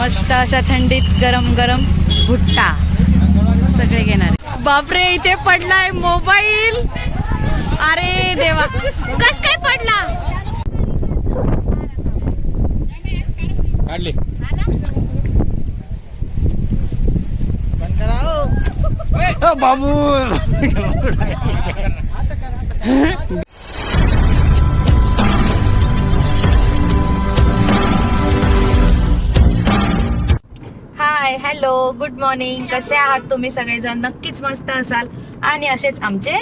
मस्त अशा थंडीत गरम गरम भुट्टा सगळे घेणार बापरे इथे पडलाय मोबाईल. अरे देवा कस काय पडला? काढले. बाबू. हॅलो गुड मॉर्निंग कसे आहात तुम्ही सगळेजण? नक्कीच मस्त असाल. आणि असेच आमचे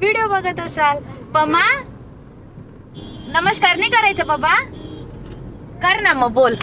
व्हिडिओ बघत असाल. पमा नमस्कार नाही करायचं बाबा कर ना मग बोल.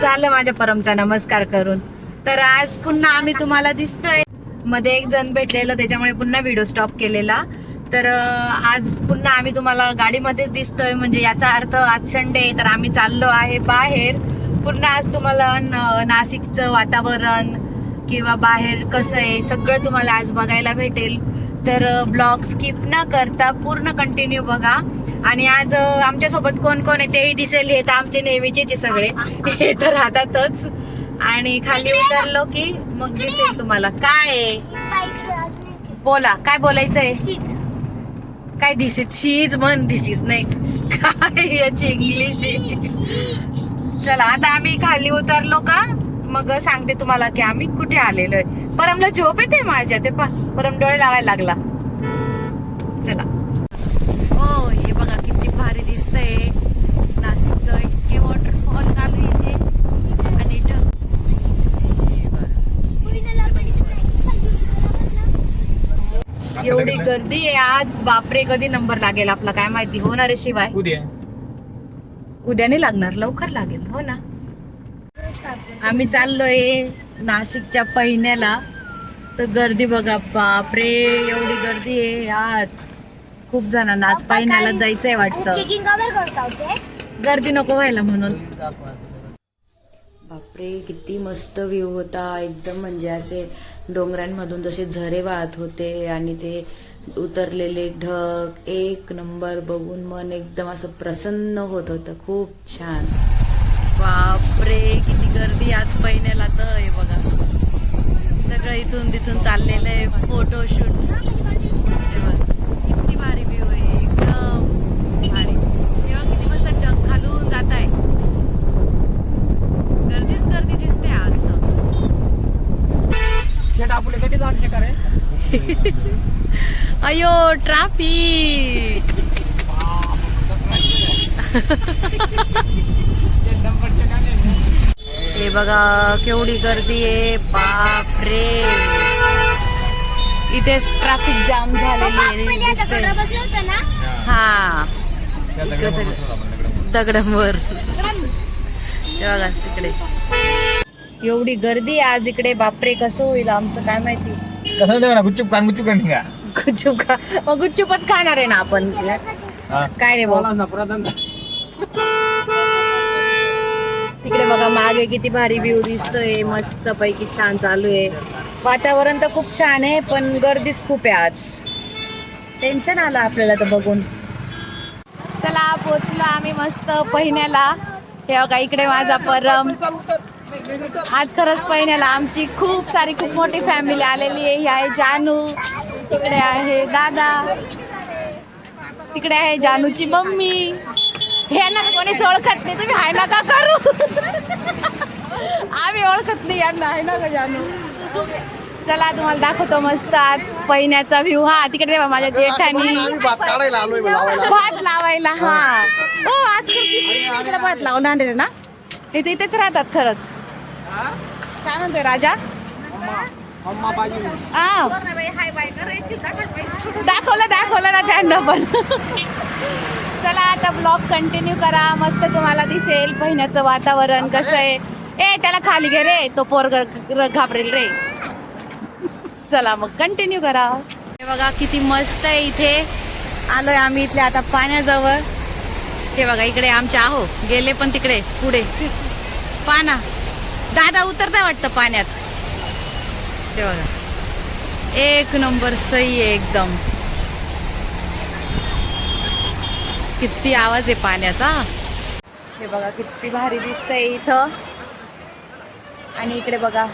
झालं माझ्या परमचा नमस्कार करून. तर आज पुन्हा आम्ही तुम्हाला दिसतोय. मध्ये एक जण भेटलेलं त्याच्यामुळे पुन्हा व्हिडिओ स्टॉप केलेला. तर आज पुन्हा आम्ही तुम्हाला गाडीमध्येच दिसतोय. म्हणजे याचा अर्थ आज संडे तर आम्ही चाललो आहे बाहेर. पुन्हा आज तुम्हाला नाशिकचं वातावरण किंवा बाहेर कसं आहे सगळं तुम्हाला आज बघायला भेटेल. तर ब्लॉग स्किप न करता पूर्ण कंटिन्यू बघा. आणि आज आमच्यासोबत कोण कोण आहे तेही दिसेल हे तर आमचे नेहमीचेच सगळे. हे तर राहतातच. आणि खाली उतरलो की मग दिसेल तुम्हाला. काय आहे? बोला काय बोलायचं आहे काय दिसेल शीज म्हण दिसीच नाही. काय याची इंग्लिश चला आता आम्ही खाली उतरलो का? मग सांगते तुम्हाला की आम्ही कुठे आलेलो आहे. परमला झोप येते माझ्या? ते परम डोळे लावायला लागला. चला हो हे बघा किती भारी दिसतंय नाशिकचं इतके वॉटरफॉल चालू आहे इथे आणि ढग हे बघा. एवढी गर्दी आहे आज बापरे कधी नंबर लागेल आपला? काय माहिती? होणार आहे शिवाय. उद्या. उद्या नाही लागणार लवकर लागेल हो ना? आम्ही चाललोय नाशिकच्या पहिन्याला. तर गर्दी बघा बापरे एवढी गर्दी आहे आज. खूप जणांना आज पहिन्याला जायचंय वाटतं. चेकिंग कवर करता होते गर्दी नको व्हायला म्हणून. बापरे किती मस्त व्ह्यू होता. एकदम म्हणजे असे डोंगरांमधून जसे झरे वाहत होते आणि ते उतरलेले ढग एक नंबर बघून मन एकदम असं प्रसन्न होत होतं. खूप छान. बापरे किती गर्दी आज पहिल्याला तर हे बघा. सगळं इथून तिथून चाललेलं आहे फोटोशूट किती भारी व्ह्यू आहे एकदम भारी तेव्हा किती मस्त ढग खालून जात आहे गर्दीच गर्दी दिसते आज तर शेट आपले कधी जाऊ शकणार आहे. अयो ट्राफिक हे बघा केवढी गर्दी आहे. बाप रे इथेच ट्रॅफिक जाम झालेली ना. हा. दगडांवर ते बघा तिकडे. एवढी गर्दी आज इकडे बापरे कसं होईल आमचं काय माहिती? कसं देऊ ना गुच्चूप कान गुच्चूप कान का गुच्चूप खा मग गुच्चूपच खाणार आहे ना आपण? काय रे भाऊ? तिकडे बघा मागे किती भारी व्ह्यू दिसतोय मस्त पैकी छान चालू आहे. वातावरण तर खूप छान आहे पण गर्दीच खूप आहे आज. टेन्शन आलं आपल्याला तर बघून. चला पोचलो आम्ही मस्त पहिन्याला हे बघा इकडे माझा परम. आज खरंच पहिन्याला आमची खूप सारी खूप मोठी फॅमिली आलेली आहे. ही आहे जानू तिकडे आहे दादा तिकडे आहे जानूची मम्मी. हे ना कोणीच ओळखत नाही तुम्ही हाय ना का करू? आम्ही ओळखत नाही यांना आहे ना का जानू? चला तुम्हाला दाखवतो मस्त आज पहिण्याचा व्ह्यू हा तिकडे तेव्हा माझ्या जेठानी. भात लावायला. हा. हो आज तिकडे भात लावणार ना? इथे इथेच राहतात खरंच. काय म्हणतोय राजा? दाखवलं दाखवलं ना त्यांना पण. चला आता ब्लॉग कंटिन्यू करा. मस्त तुम्हाला दिसेल पहिण्याचं वातावरण कसं आहे. ए त्याला खाली घे रे. तो पोर घाबरेल रे. चला मग कंटिन्यू करा. हे बघा किती मस्त आहे इथे. आलोय आम्ही इथले आता पाण्याजवळ. हे बघा इकडे आमच्या आहो. गेले पण तिकडे पुढे. पाना. दादा उतरता वाटतं पाण्यात. ते बघा. एक नंबर सही आहे एकदम. किती आवाज आहे पाण्याचा. हे बघा किती भारी दिसतंय इथं. आणि इकडे बघा.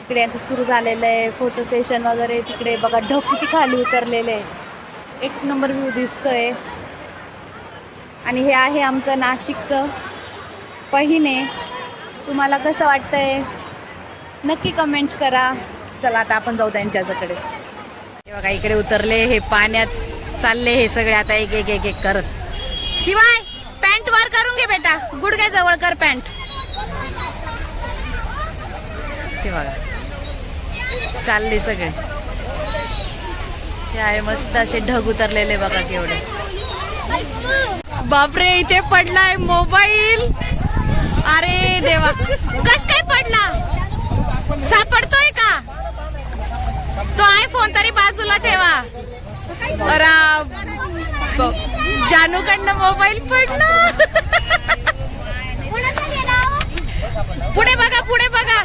इकडे आता सुरू झालेलं आहे फोटो सेशन वगैरे. तिकडे बघा ढग किती खाली उतरलेले आहे. एक नंबर व्ह्यू दिसतोय. आणि हे आहे आमचं नाशिकचं. पहिने तुम्हाला कसं वाटतंय? नक्की कमेंट करा. चला आता आपण जाऊ त्यांच्याकडे हे बघा इकडे उतरले हे पाण्यात चालले हे सगळे आता एक एक एक एक करत. शिवाय पॅन्ट वर करून घे बेटा. गुडघ्या जवळ कर पॅन्ट. बघा. चालले सगळे. ते आहे मस्त असे ढग उतरलेले बघा केवढे. बापरे इथे पडलाय मोबाईल. अरे देवा. कस काय पडला? सापडतोय का? तो आयफोन तरी बाजूला ठेवा. अरा ब- जानूकडनं मोबाईल पडला. पुढे बघा पुढे बघा.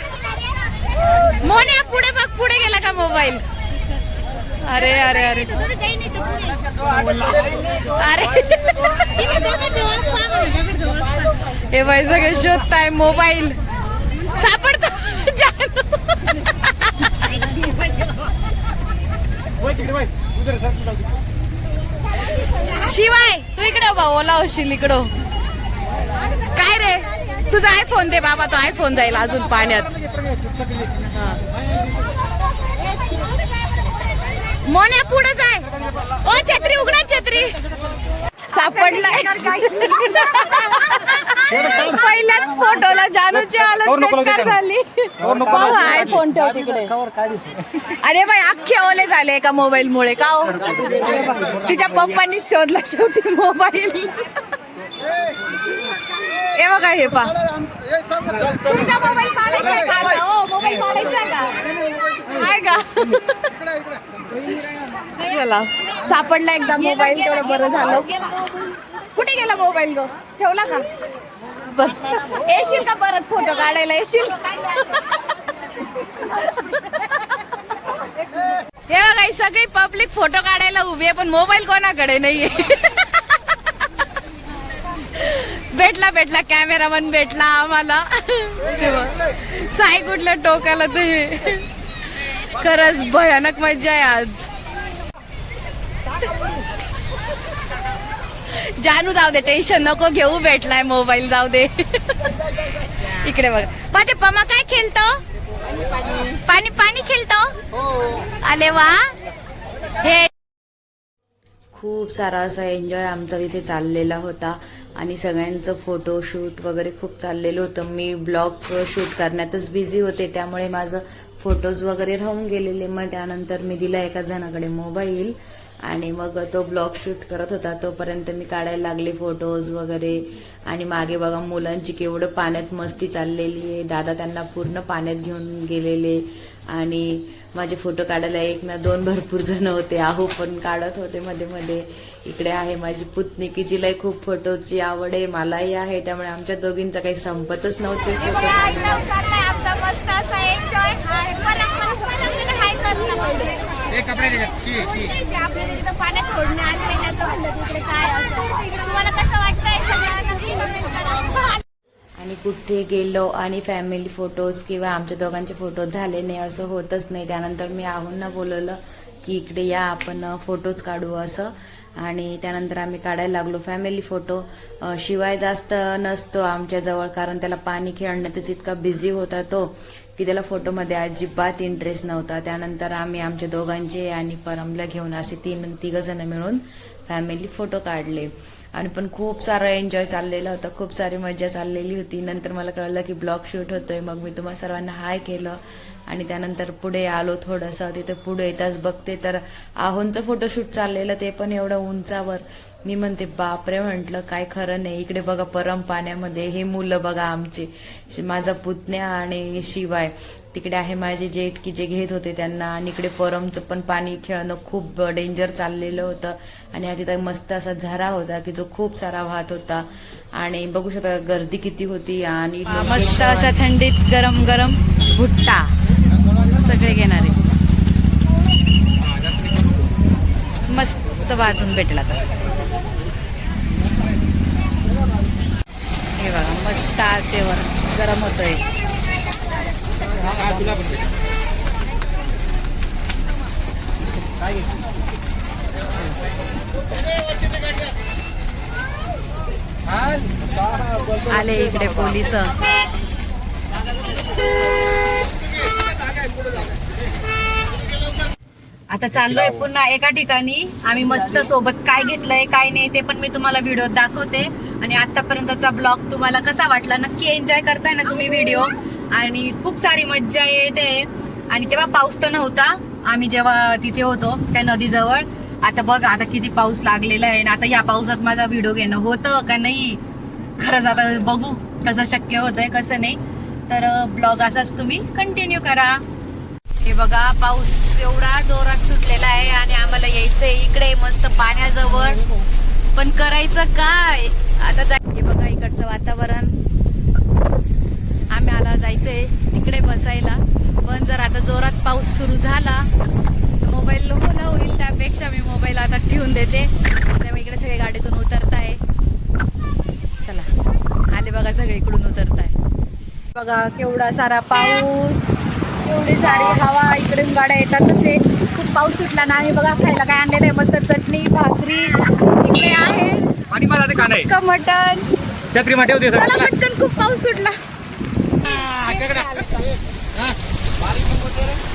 मोन्या पुढे बघ पुढे गेला का मोबाईल अरे अरे अरे. अरे. हे बाई सगळे शोधताय मोबाईल. सापडतो. शिवाय तू इकडे बा ओला होशील इकडं. काय रे? तुझा आयफोन दे बाबा तो आयफोन जाईल अजून पाण्यात. मोन्या पुढे जाय. ओ छत्री उघडा छत्री. सापडलाय. पहिल्याच फोटोला जानूची हालत बेकार झाली. आयफोन ठेव तिकडे. अरे बाई अख्खे ओले झाले का मोबाईल मुळे का हो? तिच्या पप्पांनी शोधला शेवटी मोबाईल. हे बघा हे पा. तुमचा मोबाईल पाडायचा का आता? हो मोबाईल पाडायचा का? आहे का? चला. सापडला एकदा मोबाईल तेवढं बरं झालं. कुठे गेला मोबाईल गो ठेवला का? येशील का परत फोटो काढायला? येशील? हे बघा सगळी पब्लिक फोटो काढायला उभी आहे पण मोबाईल कोणाकडे नाहीये. भेटला भेटला. कॅमेरामन भेटला आम्हाला. साई कुठलं टोकाला ते खरंच भयानक मजा आहे आज. जानू जाऊ दे टेन्शन नको घेऊ भेटलाय मोबाईल जाऊ दे. इकडे बघ. माझे पमा काय खेळतो? पाणी पाणी खेळतो? आले वा. हे. खूप सारा असा एन्जॉय आमचा तिथे चाललेला होता. आणि सगळ्यांचं फोटोशूट वगैरे खूप चाललेलं होतं. मी ब्लॉग शूट करण्यातच बिझी होते. त्यामुळे माझं फोटोज वगैरे राहून गेलेले. मग त्यानंतर मी दिला एका जणाकडे मोबाईल आणि मग तो ब्लॉग शूट करत होता. तोपर्यंत मी काढायला लागले फोटोज वगैरे. आणि मागे बघा मुलांची केवढं पाण्यात मस्ती चाललेली आहे. दादा त्यांना पूर्ण पाण्यात घेऊन गेलेले. आणि माझे फोटो काढायला एक ना दोन भरपूर जण होते. आहू पण काढत होते मध्ये मध्ये. इकडे आहे माझी पुतणी की जिलाही खूप फोटोची आवड आहे मलाही आहे. त्यामुळे आमच्या दोघींचा काही संपतच नव्हते फोटो कुठे गेलो आणि फॅमिली फोटोज किंवा आमच्या दोघांचे फोटो झाले नाही असं होतच नाही. त्यानंतर मी आहूंना बोलवलं की इकडे या आपण फोटोज काढू असं. आणि त्यानंतर आम्ही काढायला लागलो फॅमिली फोटो शिवाय जास्त नसतो आमच्याजवळ कारण त्याला पाणी खेळण्यातच इतका बिझी होता तो की त्याला फोटोमध्ये अजिबात इंटरेस्ट नव्हता. त्यानंतर आम्ही आमच्या दोघांचे आणि परमला घेऊन असे तीन तिघ जण मिळून फॅमिली फोटो काढले. आणि पण खूप सारा एन्जॉय चाललेला होता. खूप सारी मजा चाललेली होती. नंतर मला कळलं की ब्लॉग शूट होतोय. मग मी तुम्हा सर्वांना हाय केलं. आणि त्यानंतर पुढे आलो थोडंसं. तिथे पुढे येताच बघते. तर आहोंचं फोटोशूट चाललेलं ते पण एवढं उंचावर. मी म्हणते बापरे म्हटलं काय खरं नाही. इकडे बघा परम पाण्यामध्ये हे मुलं बघा आमचे. माझा पुतण्या आणि शिवाय. तिकडे आहे माझे जेठ की जे घेत होते त्यांना. आणि इकडे परमचं पण पाणी खेळणं खूप डेंजर चाललेलं होतं. आणि हा तिथं मस्त असा झरा होता की जो खूप सारा वाहत होता. आणि बघू शकता गर्दी किती होती आणि मस्त अशा थंडीत गरम गरम भुट्टा सगळे घेणारे. मस्त वाजून भेटला तर आसेवर गरम होतंय हा तुला पण दे. आले इकडे पोलीस. आता चाललोय पुन्हा एका ठिकाणी. आम्ही मस्त सोबत काय घेतलंय काय नाही ते पण मी तुम्हाला व्हिडिओ दाखवते. आणि आतापर्यंतचा ब्लॉग तुम्हाला कसा वाटला नक्की एन्जॉय करताय ना तुम्ही व्हिडिओ आणि खूप सारी मज्जा येते. आणि तेव्हा पाऊस तर नव्हता. आम्ही जेव्हा तिथे होतो त्या नदीजवळ आता बघ आता किती पाऊस लागलेला आहे. आणि आता या पावसात माझा व्हिडिओ घेणं होतं का नाही? खरंच आता बघू कसं शक्य होतंय कसं नाही. तर ब्लॉग असाच तुम्ही कंटिन्यू करा. हे बघा पाऊस एवढा जोरात सुटलेला आहे आणि आम्हाला यायचंय इकडे मस्त पाण्याजवळ. पण करायचं काय? आता हे बघा इकडचं वातावरण. आम्ही आला जायचंय तिकडे बसायला. पण जर आता जोरात पाऊस सुरू झाला मोबाईल ओला होईल त्यापेक्षा मी मोबाईल आता ठेवून देते. तेव्हा इकडे सगळे गाडीतून उतरताय. चला आले बघा सगळे इकडून उतरताय. बघा केवढा सारा पाऊस एवढी सारी हवा इकडून गाड्या येतातच आहे खूप पाऊस सुटला ना आणि बघा खायला काय आणलेलं आहे मस्त चटणी भाकरी. इकडे आहे आणि मला ते आहे. छत्री पटकन खूप पाऊस सुटला.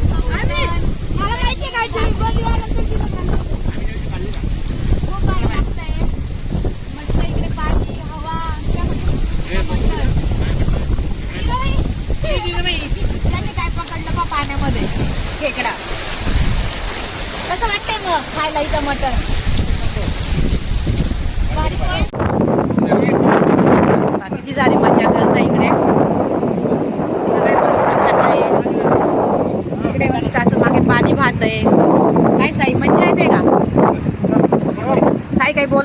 मला माहितीये काय ते बघितलं तर तिथं खाल्लं होतं. खूप भारी लागतंय. मस्त इकडे पाणी, हवा. काय म्हणतात? इकडे बाई. त्यांनी काय पकडलं बा पाण्यामध्ये खेकडा कसं वाटतंय मग खायला इथं मटण भारी पण. किती सारी मजा करता इकडे सगळे मस्त खात आहे इकडे मस्त असं मागे पाणी वाहत आहे काय साई मज्जा येते का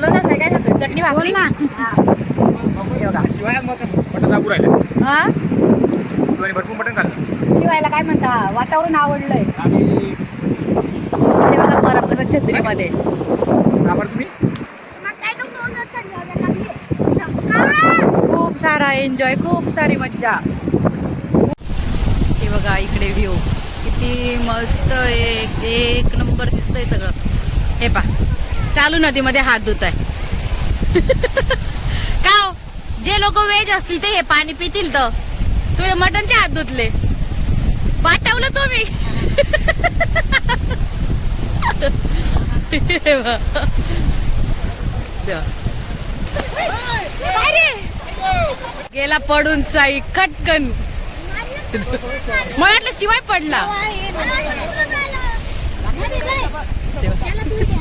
ना काय सांगतो चटणी भाकरी ना शिवाय मटण मटण दाबू राहिले हा शिवानी भरपूर मटण खाल्लं शिवायला काय म्हणता वातावरण आवडलंय आणि बघा बरं कसं छत्रीमध्ये तुम्ही मग काय खूप सारा एन्जॉय खूप सारी मज्जा. हे बघा इकडे व्ह्यू किती मस्त एक एक नंबर दिसतंय सगळं. हे पा चालू नदीमध्ये हात धुत आहे का हो? जे लोक वेज असतील ते हे पाणी पितील तर. तुम्ही मटनचे हात धुतले. पाठवलं तुम्ही. गेला पडून साई कटकन मला वाटलं शिवाय पडला.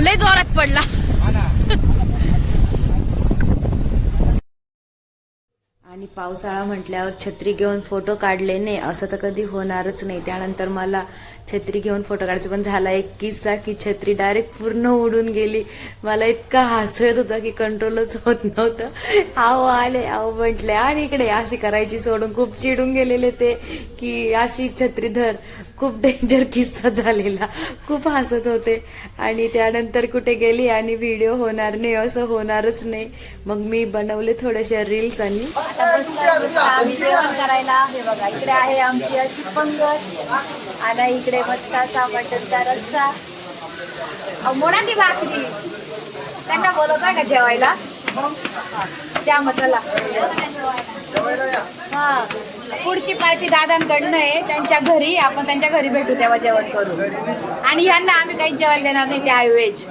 लय जोरात पडला. आणि पावसाळा म्हटल्यावर छत्री घेऊन फोटो काढले नाही असं तर कधी होणारच नाही. त्यानंतर मला छत्री घेऊन फोटो काढायचं पण झाला एक किस्सा की छत्री डायरेक्ट पूर्ण उडून गेली. मला इतका हासू येत होता की कंट्रोलच होत नव्हतं. आहो आले आहो म्हटले आणि इकडे. अशी करायची सोडून खूप चिडून गेलेले ते की अशी छत्री धर. खूप डेंजर किस्सा झालेला. खूप हसत होते. आणि त्यानंतर कुठे गेली आणि व्हिडिओ होणार नाही असं होणारच नाही. मग मी बनवले थोडेसे रील्स आणि करायला. हे बघा इकडे आहे आमची अशी पंगत. आणि इकडे मस्त मटनचा रस्सा. मोडाची भाकरी. त्यांना बोलवताय का जेवायला? त्या मसाला हा. पुढची पार्टी दादांकडनं आहे. त्यांच्या घरी आपण त्यांच्या घरी भेटू तेव्हा जेवण करू आणि ह्यांना आम्ही काहीच जेवायला देणार नाही ते आयुवेज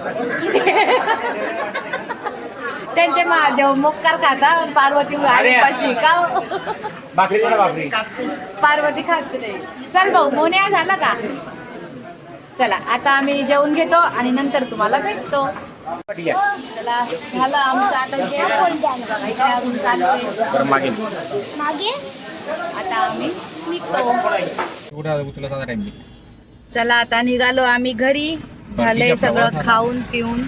त्यांचे महादेव मोक्कार खाता पार्वती आईपाशी का? पार्वती खात नाही. चल भाऊ मोन्या झाला का? चला आता आम्ही जेवून घेतो आणि नंतर तुम्हाला भेटतो. चला झालं आमचं आता जेवण. बघा, इथे अजून चालू आहे. बरं मागे. मागे? आता आम्ही निघतो. कुठं तुला साधा टाइम चला आता निघालो आम्ही घरी. झालंय सगळं. खाऊन पिऊन.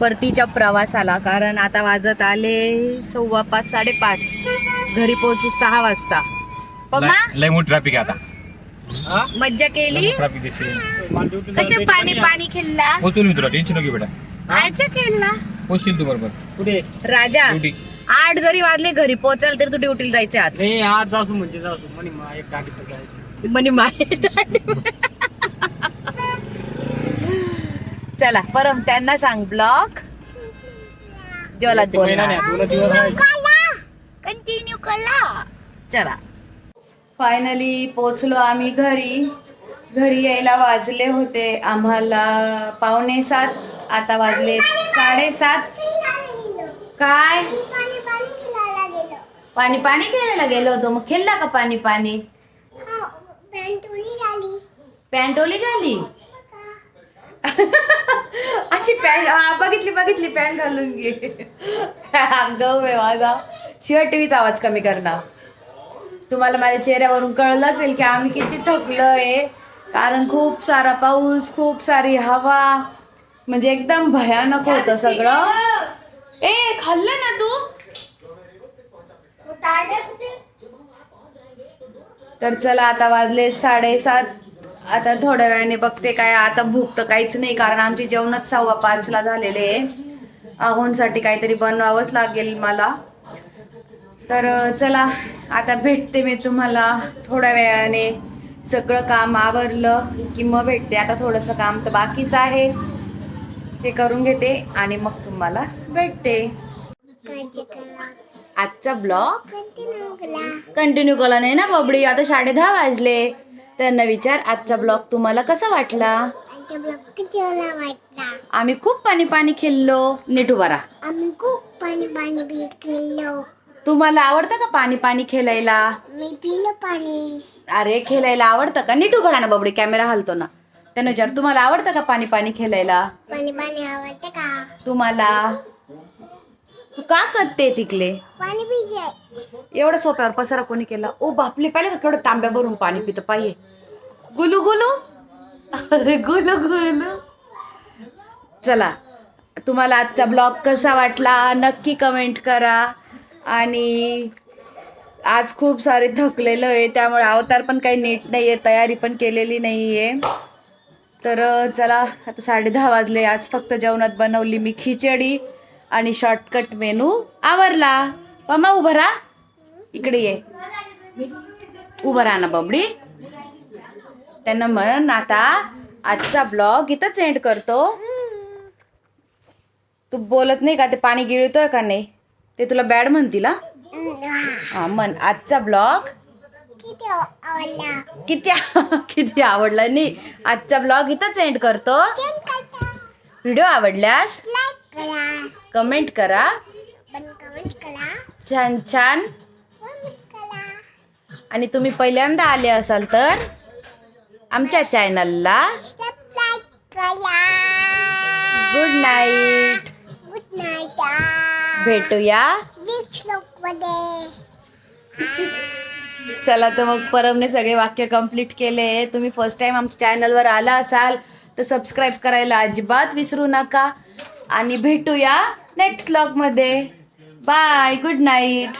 परतीच्या प्रवासाला कारण आता वाजत आले सव्वा पाच साडेपाच. घरी पोहोचू सहा वाजता. लय मोठी ट्रॅफिक आहे आता. मज्जा केली? कसे पाणी पाणी खेळला? पोचून मी तुला टेन्शन नको बेटा. मज्जा खेळला. पोचशील तू बरोबर. कुठे? राजा ड्युटी. आठ जरी वाजले घरी पोहोचाल तर तू ड्युटीला जायचे आज. नाही आज जाऊ म्हणजे जाऊ म्हणे मा एक गाडी सगळं म्हणे माय चला परम त्यांना सांग ब्लॉक. जेवलात बोलणार. दोन दिवस आहे. कंटिन्यू करा चला. फायनली पोचलो आम्ही घरी. घरी यायला वाजले होते. आम्हाला पावणे सात आता वाजले साडेसात. काय? पाणी पाणी खेळायला गेलो होतो. मग खेळला का पाणी पाणी? पॅन्टोली झाली. झाली अशी पॅन्ट हा बघितली बघितली पॅन्ट घालून घे. गव आहे माझा. शिवाय टीव्हीचा आवाज कमी करणार. तुम्हाला माझ्या चेहऱ्यावरून कळलं असेल की आम्ही किती थकलोय. कारण खूप सारा पाऊस खूप सारी हवा. म्हणजे एकदम भयानक होतं सगळं. ए खाल्लं ना तू? तर चला आता वाजले साडेसात. आता थोड्या वेळाने बघते काय आता भूक तर काहीच नाही कारण आमची जेवणच सव्वा पाचला झालेले आहे. आहोंसाठी काहीतरी बनवावंच लागेल मला. तर चला आता भेटते मी तुम्हाला थोड्या वेळाने. सगळं काम आवरलं की मग भेटते. आता थोडंसं काम तर बाकीच आहे. ते करून घेते आणि मग तुम्हाला भेटते. आजचा ब्लॉग? कंटिन्यू केला नाही ना बबडी? आता साडे दहा वाजले. त्यांना विचार आजचा ब्लॉग तुम्हाला कसा वाटला? आम्ही खूप पाणी पाणी खेळलो. नीट उभा राहा आम्ही खूप पाणी पाणी खेळलो. तुम्हाला आवडतं का पाणी पाणी खेळायला? मी पिलं पाणी. अरे खेळायला आवडतं का? नीट उभा राहा ना बबडी कॅमेरा हलतो ना. त्यांना विचार तुम्हाला आवडतं का पाणी पाणी खेळायला? पाणी पाणी आवडतं का? तुम्हाला? तू का करते तिकले पाणी पिजे. एवढं सोप्यावर पसारा कोणी केला? ओ बापले पाहिले का केवढं तांब्या भरून पाणी पितं? पाहिजे गुलू गुलू? गुलू गुलू. चला तुम्हाला आजचा ब्लॉग कसा वाटला? नक्की कमेंट करा. आणि आज खूप सारे थकलेलं आहे त्यामुळे अवतार पण काही नीट नाही आहे तयारी पण केलेली नाही आहे तर चला आता साडे दहा वाजले आज फक्त जेवणात बनवली मी खिचडी आणि शॉर्टकट मेनू आवरला. पमा उभं राहा. इकडे ये. उभं राहा ना बबडी. त्यांना म्हण आता आजचा ब्लॉग इथंच एंड करतो. तू बोलत नाही का ते पाणी गिळतोय का नाही? ते तुला बॅड म्हणतील हा? हा म्हण. आजचा ब्लॉग किती आवडला? किती आवडला? नाही आजचा ब्लॉग इथंच एंड करतो. व्हिडिओ आवडल्यास लाईक करा. कमेंट करा. छान छान. आणि तुम्ही पहिल्यांदा आले असाल तर आमच्या चॅनलला गुड नाईट गुड नाईट भेटूया. चला तर मग परमने सगळे वाक्य कंप्लीट केले. तुम्ही फर्स्ट टाइम आमच्या चॅनलवर आला असाल तर सबस्क्राईब करायला अजिबात विसरू नका. आणि भेटूया नेक्स्टमध्ये. Bye good night